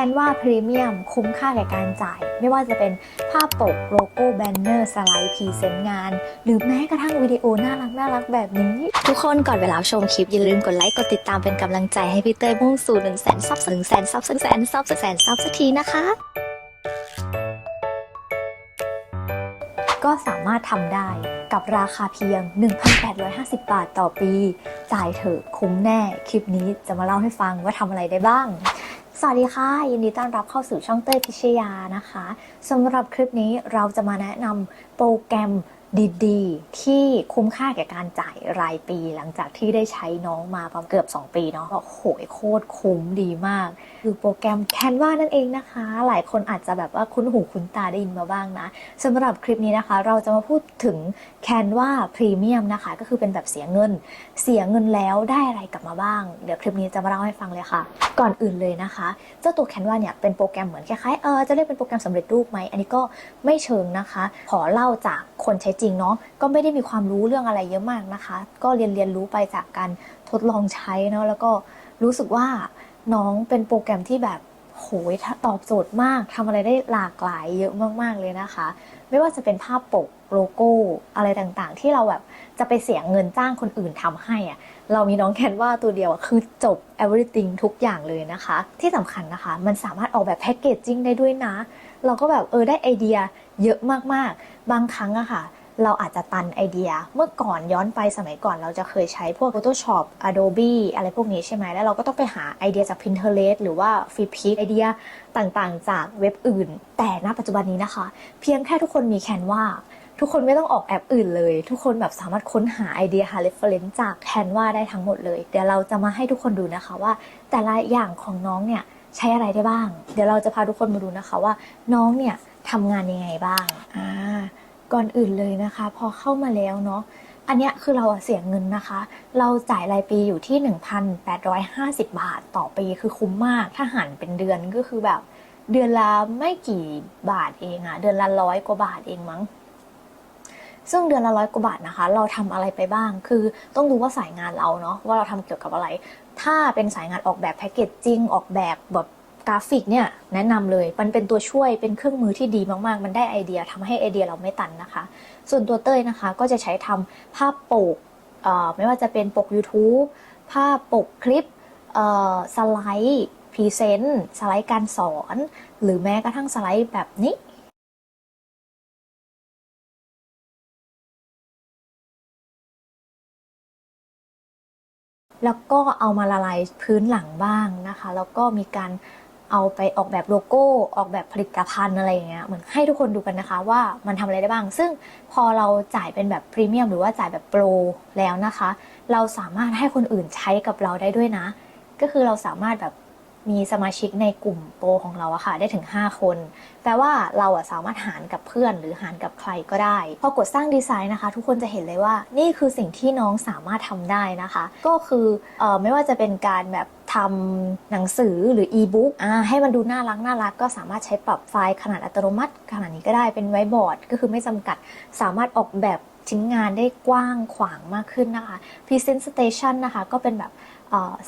Canva Premium คุ้มค่าแก่การจ่าย ไม่ว่าจะเป็นภาพปกโลโก้แบนเนอร์สไลด์พรีเซนต์งาน หรือแม้กระทั่งวิดีโอน่ารักน่ารักแบบนี้ ทุกคนก่อนเวลาชมคลิป อย่าลืมกดไลค์กดติดตามเป็นกำลังใจให้พี่เต้ยมุ่งสู่1 0 0 0 0แสนซับ1แสนซับ1แสนซับ1แสนซับสักทีนะคะก็สามารถทำได้กับราคาเพียง 1,850 บาทต่อปี จ่ายเถอะคุ้มแน่ คลิปนี้จะมาเล่าให้ฟังว่าทำอะไรได้บ้าง สวัสดีค่ะ ยินดีต้อนรับเข้าสู่ช่องเต้ยพิชยานะคะสำหรับคลิปนี้เราจะมาแนะนำโปรแกรม ดีๆ ที่คุ้มค่าแก่การจ่ายรายปี หลังจากที่ได้ใช้น้องมาประมาณเกือบ 2 ปีเนาะบอกโหยโคตรคุ้มดีมาก คือโปรแกรม Canva นั่นเองนะคะ หลายคนอาจจะแบบว่าคุ้นหูคุ้นตาได้ยินมาบ้างนะสำหรับคลิปนี้นะคะ เราจะมาพูดถึง Canva Premium นะคะ ก็คือเป็นแบบเสียเงิน เสียเงินแล้วได้อะไรกลับมาบ้าง เดี๋ยวคลิปนี้จะมาเล่าให้ฟังเลยค่ะ ก่อนอื่นเลยนะคะเจ้าตัว Canva เนี่ยเป็นโปรแกรมเหมือนคล้ายๆเออจะเรียกเป็นโปรแกรมสำเร็จรูปไหมอันนี้ก็ไม่เชิงนะคะ ขอเล่าจากคนใช้จริงเนาะก็ไม่ได้มีความรู้เรื่องอะไรเยอะมากนะคะ ก็เรียนเรียนรู้ไปจากการทดลองใช้เนาะแล้วก็รู้สึกว่าน้องเป็นโปรแกรมที่แบบโหยตอบโจทย์มากทำอะไรได้หลากหลายเยอะมากๆเลยนะคะ ไม่ว่าจะเป็นภาพปกโลโก้อะไรต่างๆ ที่เราแบบจะไปเสียเงินจ้างคนอื่นทำให้อะเรามีน้องแคนวาตัวเดียวคือจบ everything ทุกอย่างเลยนะคะ ที่สำคัญนะคะ มันสามารถออกแบบแพ็กเกจจิ้งได้ด้วยนะ เราก็แบบเออได้ไอเดียเยอะมากๆ บางครั้งอะค่ะ เราอาจจะตันไอเดีย เมื่อก่อนย้อนไปสมัยก่อนเราจะเคยใช้พวก Photoshop Adobe อะไรพวกนี้ใช่ไหมแล้วเราก็ต้องไปหาไอเดียจาก Pinterest หรือว่า f i p p i c ไอเดียต่างๆ จากเว็บอื่น แต่ณปัจจุบันนี้นะคะ เพียงแค่ทุกคนมี Canva ทุกคนไม่ต้องออกแอปอื่นเลย ทุกคนแบบสามารถค้นหาไอเดียหา reference จาก Canva ได้ทั้งหมดเลย เดี๋ยวเราจะมาให้ทุกคนดูนะคะว่า แต่ละอย่างของน้องเนี่ยใช้อะไรได้บ้าง เดี๋ยวเราจะพาทุกคนมาดูนะคะว่าน้องเนี่ยทำงานยังไงบ้างอ่า ก่อนอื่นเลยนะคะ พอเข้ามาแล้วเนาะอันนี้คือเราเสียเงินนะคะ เราจ่ายรายปีอยู่ที่ 1,850 บาทต่อปีคือคุ้มมาก ถ้าหันเป็นเดือนก็คือแบบ เดือนละไม่กี่บาทเองอะเดือนละร้อยกว่าบาทเองมั้ง ซึ่งเดือนละร้อยกว่าบาทนะคะ เราทำอะไรไปบ้าง คือต้องดูว่าสายงานเราเนาะว่าเราทำเกี่ยวกับอะไร ถ้าเป็นสายงานออกแบบแพคเกจจิ้งออกแบบแบบ กราฟิกเนี่ยแนะนำเลย มันเป็นตัวช่วยเป็นเครื่องมือที่ดีมากๆ มันได้ไอเดียทำให้ไอเดียเราไม่ตันนะคะ ส่วนตัวเต้ยนะคะก็จะใช้ทำภาพปกไม่ว่าจะเป็นปก YouTube ภาพปกคลิปสไลด์พรีเซนต์สไลด์การสอน หรือแม้กระทั่งสไลด์แบบนี้แล้วก็เอามาละลายพื้นหลังบ้างนะคะ แล้วก็มีการ เอาไปออกแบบโลโก้ ออกแบบผลิตภัณฑ์อะไรอย่างเงี้ยเหมือนให้ทุกคนดูกันนะคะว่ามันทำอะไรได้บ้าง ซึ่งพอเราจ่ายเป็นแบบพรีเมียมหรือว่าจ่ายแบบโปรแล้วนะคะ เราสามารถให้คนอื่นใช้กับเราได้ด้วยนะ ก็คือเราสามารถแบบ มีสมาชิกในกลุ่มโปรของเราอะค่ะได้ถึง 5 คน แปลว่าเราอะสามารถหารกับเพื่อน หรือหารกับใครก็ได้ พอกดสร้างดีไซน์นะคะ ทุกคนจะเห็นเลยว่านี่คือสิ่งที่น้องสามารถทำได้นะคะ ก็คือเออไม่ว่าจะเป็นการแบบทำหนังสือหรืออีบุ๊กให้มันดูน่ารักน่ารักก็สามารถใช้ปรับไฟล์ขนาดอัตโนมัติ ขนาดนี้ก็ได้เป็นไว้บอร์ด ก็คือไม่จำกัดสามารถออกแบบชิ้นงานได้กว้างขวางมากขึ้นนะคะ Presentation นะคะ ก็เป็นแบบ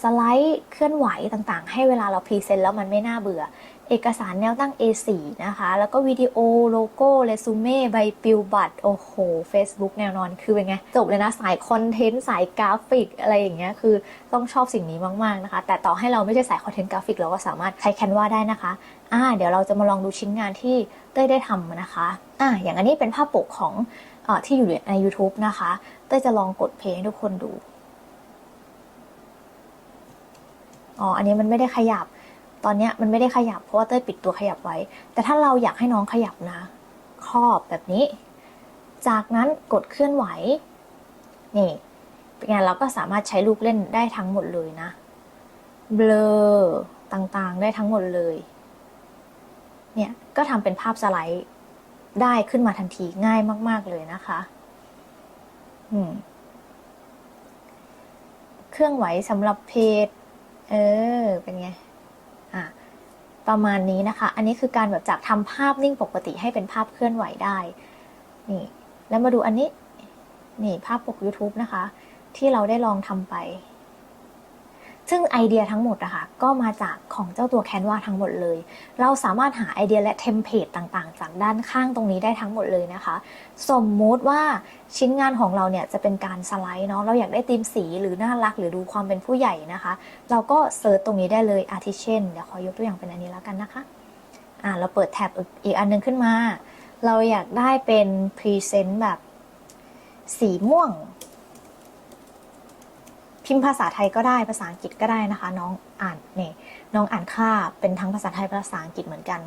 สไลด์เคลื่อนไหวต่างๆ ให้เวลาเราพรีเซนต์แล้วมันไม่น่าเบื่อ เอกสารแนวตั้ง A4 นะคะ แล้วก็วิดีโอ โลโก้ เรซูเม่ ใบปลิวบัตร โอ้โห Facebook แนวนอนคือเป็นไง จบเลยนะ สายคอนเทนต์ สายกราฟิก อะไรอย่างเงี้ย คือต้องชอบสิ่งนี้มาก ๆ นะคะ แต่ต่อให้เราไม่ใช่สายคอนเทนต์กราฟิก เราก็สามารถใช้ Canva ได้นะคะอ่าเดี๋ยวเราจะมาลองดูชิ้นงานที่เต้ยได้ทำนะคะอ่าอย่างอันนี้เป็นภาพปกของอที่อยู่ใน YouTube นะคะ เต้ยจะลองกดเพลงให้ทุกคนดู อ๋อ อันนี้มันไม่ได้ขยับ ตอนเนี้ยมันไม่ได้ขยับเพราะว่าเต้ยปิดตัวขยับไว้ แต่ถ้าเราอยากให้น้องขยับนะ ครอบแบบนี้ จากนั้นกดเคลื่อนไหว นี่เป็นไงเราก็สามารถใช้ลูกเล่นได้ทั้งหมดเลยนะ เบลอต่างๆได้ทั้งหมดเลย เนี่ยก็ทำเป็นภาพสไลด์ได้ขึ้นมาทันทีง่ายมาก ๆ เลยนะคะ อืม เครื่องไหวสำหรับเพจ เออ เป็นไง อะ ประมาณนี้นะคะ อันนี้คือการแบบจากทำภาพนิ่งปกติให้เป็นภาพเคลื่อนไหวได้ นี่ แล้วมาดูอันนี้ นี่ภาพปก YouTube นะคะ ที่เราได้ลองทำไป ซึ่งไอเดียทั้งหมดอะค่ะก็มาจากของเจ้าตัว Canva ทั้งหมดเลย เราสามารถหาไอเดียและเทมเพลตต่างๆ จากด้านข้างตรงนี้ได้ทั้งหมดเลยนะคะ สมมุติว่าชิ้นงานของเราเนี่ยจะเป็นการสไลด์เนาะเราอยากได้ธีมสีหรือน่ารักหรือดูความเป็นผู้ใหญ่นะคะ เราก็เซิร์ชตรงนี้ได้เลยอาทิเช่นเดี๋ยวขอยกตัวอย่างเป็นอันนี้แล้วกันนะคะอ่าเราเปิดแท็บอีกอันนึงขึ้นมา เราอยากได้เป็นพรีเซนต์แบบสีม่วง พิมพ์ภาษาไทยก็ได้ภาษาอังกฤษก็ได้นะคะ น้องอ่านเนี่ยน้องอ่านค่าเป็นทั้งภาษาไทยภาษาอังกฤษเหมือนกัน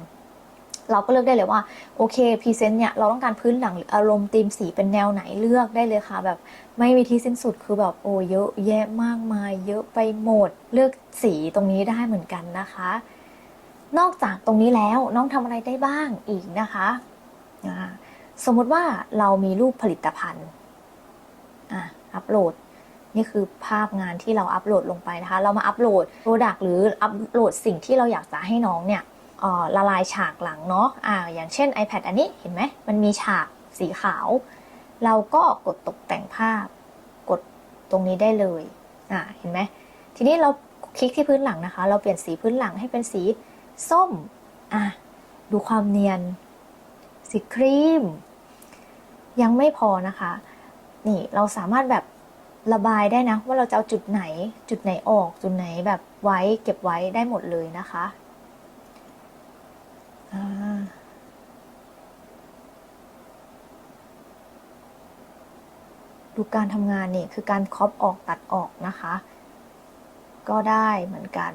เราก็เลือกได้เลยว่าโอเคพรีเซนต์เนี่ยเราต้องการพื้นหลังหรืออารมณ์ธีมสีเป็นแนวไหนเลือกได้เลยค่ะ แบบไม่มีที่สิ้นสุดคือแบบโอ้เยอะแยะมากมาย เยอะไปหมดเลือกสีตรงนี้ได้เหมือนกันนะคะ นอกจากตรงนี้แล้วน้องทำอะไรได้บ้างอีกนะคะสมมติว่าเรามีรูปผลิตภัณฑ์อะอัปโหลด นี่คือภาพงานที่เราอัปโหลดลงไปนะคะ เรามาอัปโหลดโปรดักต์หรืออัปโหลดสิ่งที่เราอยากจะให้น้องเนี่ยละลายฉากหลังเนาะอ่าอย่างเช่น iPad อันนี้เห็นไหมมันมีฉากสีขาว เราก็กดตกแต่งภาพ กดตรงนี้ได้เลยอ่าเห็นไหมทีนี้เราคลิกที่พื้นหลังนะคะ เราเปลี่ยนสีพื้นหลังให้เป็นสีส้มอะดูความเนียน สีครีม ยังไม่พอนะคะ นี่เราสามารถแบบ ระบายได้นะ ว่าเราจะเอาจุดไหน จุดไหนออก จุดไหนแบบไว้เก็บไว้ได้หมดเลยนะคะดูการทำงานนี่คือการครอปออกตัดออกนะคะ ก็ได้เหมือนกัน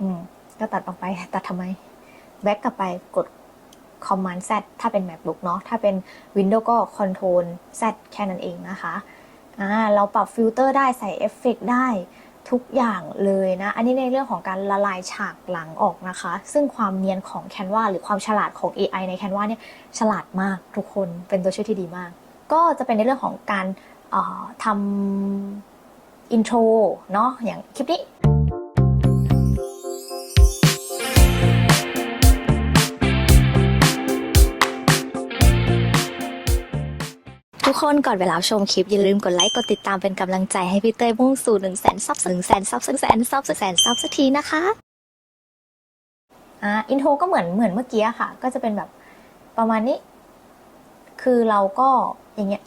อืม ก็ตัดออกไปตัดทำไม แบ็กกลับไปกด Command Z ถ้าเป็น MacBook เนาะถ้าเป็น Windows ก็ Control Z แค่นั้นเองนะคะ อ่าเราปรับฟิลเตอร์ได้ใส่เอฟเฟกได้ทุกอย่างเลยนะ อันนี้ในเรื่องของการละลายฉากหลังออกนะคะ ซึ่งความเนียนของ Canva หรือความฉลาดของ AI ใน Canva เนี่ยฉลาดมากทุกคนเป็นตัวช่วยที่ดีมาก ก็จะเป็นในเรื่องของการทำอินโทรเนาะอย่างคลิปนี้ คนก่อนเวลาชมคลิปอย่าลืมกดไลค์กดติดตามเป็นกำลังใจให้พี่เต้ยมุ่งสู่หนึ่งแสนซับหนึ่งแสนซับหนึ่งแสนซับหนึ่งแสนซับสักทีนะคะอ่าอินโทรก็เหมือนเหมือนเมื่อกี้ค่ะ ก็จะเป็นแบบประมาณนี้ คือเราก็อย่างเงี้ย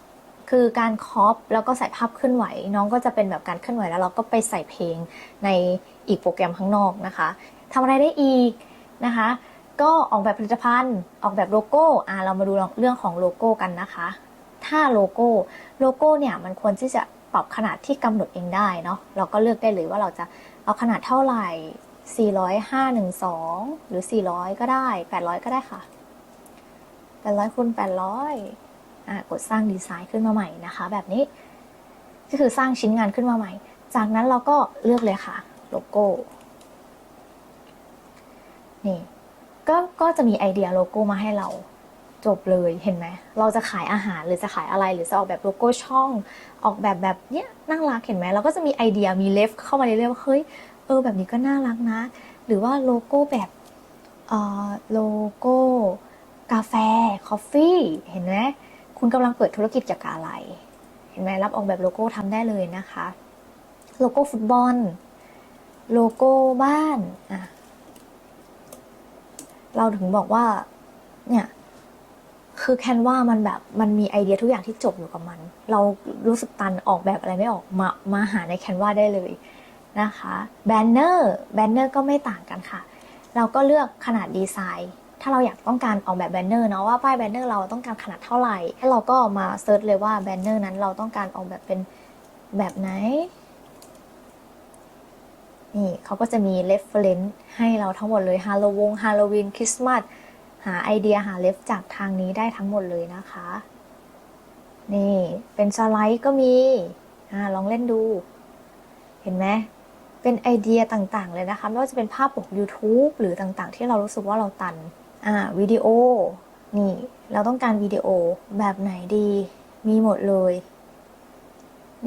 คือการคอปแล้วก็ใส่ภาพเคลื่อนไหว น้องก็จะเป็นแบบการเคลื่อนไหวแล้วเราก็ไปใส่เพลงในอีกโปรแกรมข้างนอกนะคะทำอะไรได้อีกนะคะ ก็ออกแบบผลิตภัณฑ์ ออกแบบโลโก้อ่าเรามาดูเรื่องของโลโก้กันนะคะ ถ้าโลโก้โลโก้เนี่ยมันควรที่จะปรับขนาดที่กำหนดเองได้เนาะเราก็เลือกได้เลยว่าเราจะเอาขนาดเท่าไหร่ 400 512 หรือ 400 ก็ได้ 800 ก็ได้ค่ะ 800คูณ800อะกดสร้างดีไซน์ขึ้นมาใหม่นะคะ แบบนี้ก็คือสร้างชิ้นงานขึ้นมาใหม่ จากนั้นเราก็เลือกเลยค่ะโลโก้นี่ก็ก็จะมีไอเดียโลโก้มาให้เรา จบเลยเห็นไหมเราจะขายอาหารหรือจะขายอะไรหรือจะออกแบบโลโก้ช่อง ออกแบบแบบเนี้ยน่ารักเห็นไหมเราก็จะมีไอเดียมีเลฟเข้ามาเรื่อยๆว่าเฮ้ยเออแบบนี้ก็น่ารักนะ หรือว่าโลโก้แบบเอ่อโลโก้กาแฟคอฟฟี่เห็นไหมคุณกำลังเปิดธุรกิจเกี่ยวกับอะไร เห็นไหมรับออกแบบโลโก้ทำได้เลยนะคะ โลโก้ฟุตบอล โลโก้บ้านอะเราถึงบอกว่าเนี่ย คือแคนวามันแบบมันมีไอเดียทุกอย่างที่จบอยู่กับมัน เรารู้สึกตันออกแบบอะไรไม่ออกมามาหาในแคนวาได้เลยนะคะแบนเนอร์แบนเนอร์ก็ไม่ต่างกันค่ะ เราก็เลือกขนาดดีไซน์ ถ้าเราอยากต้องการออกแบบแบนเนอร์เนาะว่าป้ายแบนเนอร์เราต้องการขนาดเท่าไหร่แล้วเราก็มาเซิร์ชเลยว่าแบนเนอร์นั้นเราต้องการออกแบบเป็นแบบไหนนี่เขาก็จะมี reference ให้เราทั้งหมดเลยฮาโลวงฮาโลวีนคริสต์มาส หาไอเดียหาเลฟจากทางนี้ได้ทั้งหมดเลยนะคะ นี่เป็นสไลด์ก็มีอ่าลองเล่นดู เห็นไหมเป็นไอเดียต่างๆ เลยนะคะไม่ว่าจะเป็นภาพปก YouTube หรือต่างๆ ที่เรารู้สึกว่าเราตันอ่าวิดีโอ นี่ เราต้องการวิดีโอแบบไหนดี มีหมดเลย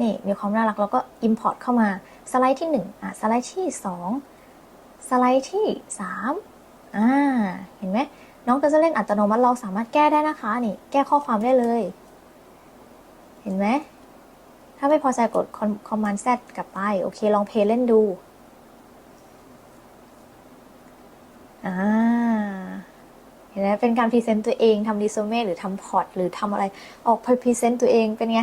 นี่มีความน่ารักแล้วก็ Import เข้ามาสไลด์ที่1อะสไลด์ที่ 2 สไลด์ที่3อ่าเห็นไหม น้องก็จะเล่นอัตโนมัติเราสามารถแก้ได้นะคะนี่ แก้ข้อความได้เลย เห็นไหม ถ้าไม่พอใจกด Command Z กลับไป โอเค ลองเพลย์เล่นดู อ่า เห็นไหมเป็นการพรีเซนต์ตัวเองทำดีซูเมหรือทำพอร์ตหรือทำอะไร ออกไปพรีเซนต์ตัวเองเป็นไง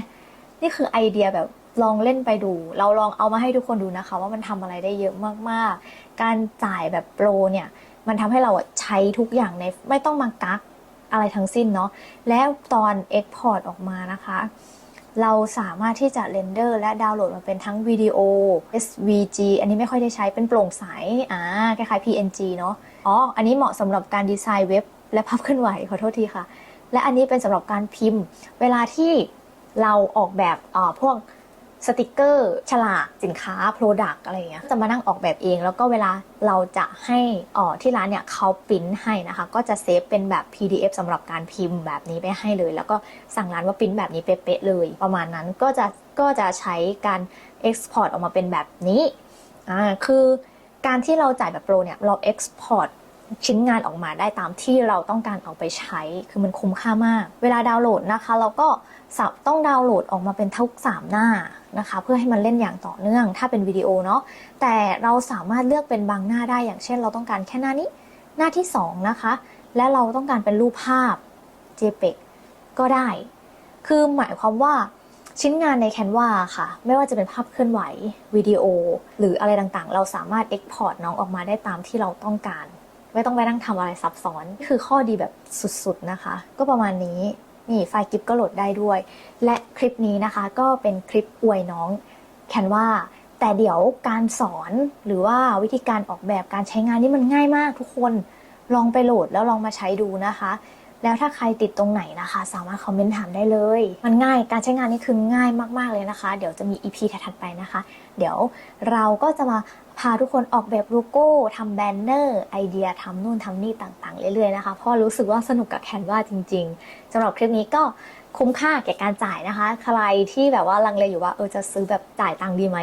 นี่คือไอเดียแบบลองเล่นไปดู เราลองเอามาให้ทุกคนดูนะคะ ว่ามันทำอะไรได้เยอะมากๆ การจ่ายแบบโปรเนี่ย มันทำให้เราใช้ทุกอย่างในไม่ต้องมากักอะไรทั้งสิ้นเนาะแล้วตอน Export ออกมานะคะ เราสามารถที่จะเรนเดอร์และดาวน์โหลดมาเป็นทั้งวิดีโอ SVG อันนี้ไม่ค่อยได้ใช้เป็นโปร่งใสอ่าคล้ายๆ PNG เนาะอ๋ออันนี้เหมาะสำหรับการดีไซน์เว็บ และภาพเคลื่อนไหวขอโทษทีค่ะ และอันนี้เป็นสำหรับการพิมพ์ เวลาที่เราออกแบบอ่อพวก สติกเกอร์ ฉลากสินค้า Product อะไรอย่างเงี้ยจะมานั่งออกแบบเอง แล้วก็เวลาเราจะให้อ่อที่ร้านเนี่ยเขาปริ้นให้นะคะ ก็จะเซฟเป็นแบบ PDF สำหรับการพิมพ์แบบนี้ไปให้เลย แล้วก็สั่งร้านว่าปริ้นแบบนี้เป๊ะๆเลย ประมาณนั้นก็จะก็จะใช้การ Export ออกมาเป็นแบบนี้อ่าคือการที่เราจ่ายแบบโปรเนี่ยเรา Export ชิ้นงานออกมาได้ตามที่เราต้องการเอาไปใช้ คือมันคุ้มค่ามาก เวลาดาวน์โหลดนะคะ เราก็สับต้องดาวน์โหลดออกมาเป็นทุก 3 หน้านะคะ เพื่อให้มันเล่นอย่างต่อเนื่อง ถ้าเป็นวิดีโอเนาะ แต่เราสามารถเลือกเป็นบางหน้าได้ อย่างเช่น เราต้องการแค่หน้านี้ หน้าที่ 2 นะคะ และเราต้องการเป็นรูปภาพ JPEG ก็ได้ คือหมายความว่าชิ้นงานใน Canva ค่ะ ไม่ว่าจะเป็นภาพเคลื่อนไหววิดีโอ หรืออะไรต่างๆ เราสามารถ Export น้องออกมาได้ตามที่เราต้องการ ไม่ต้องไปนั่งทำอะไรซับซ้อนคือข้อดีแบบสุดๆนะคะ ก็ประมาณนี้นี่ไฟล์กิฟก็โหลดได้ด้วย และคลิปนี้นะคะก็เป็นคลิปอวยน้องแคนวาแต่เดี๋ยวการสอนหรือว่าวิธีการออกแบบการใช้งานนี่มันง่ายมากทุกคนลองไปโหลดแล้วลองมาใช้ดูนะคะ แล้วถ้าใครติดตรงไหนนะคะ สามารถคอมเมนต์ถามได้เลย มันง่ายการใช้งานนี่คือง่ายมากๆเลยนะคะ เดี๋ยวจะมี EP ถัดไปนะคะ เดี๋ยวเราก็จะมาพาทุกคนออกแบบโลโก้ทำแบนเนอร์ ไอเดียทำนู่นทำนี่ต่างๆ เรื่อยๆนะคะ เพราะรู้สึกว่าสนุกกับแคนวาจริงๆสำหรับคลิปนี้ก็คุ้มค่าแก่การจ่ายนะคะ ใครที่แบบว่าลังเลอยู่ว่าเออจะซื้อแบบจ่ายตังค์ดีไหม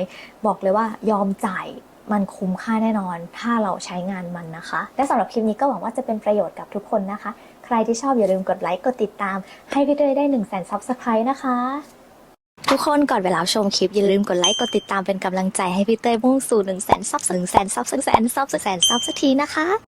บอกเลยว่ายอมจ่าย มันคุ้มค่าแน่นอน ถ้าเราใช้งานมันนะคะ และสำหรับคลิปนี้ก็หวังว่าจะเป็นประโยชน์กับทุกคนนะคะ ใครที่ชอบอย่าลืมกดไลค์กดติดตาม ให้พี่เต้ยได้1นึ่งแสนซับสไครต์นะคะ ทุกคนก่อนเวลาชมคลิปอย่าลืมกดไลค์กดติดตามเป็นกำลังใจให้พี่เต้ยมุ่งสู่1นึ่งแสนซับหนึ่งแสนซับหนึ่งแสนซับหนึ่งแสนซับสักทีนะคะ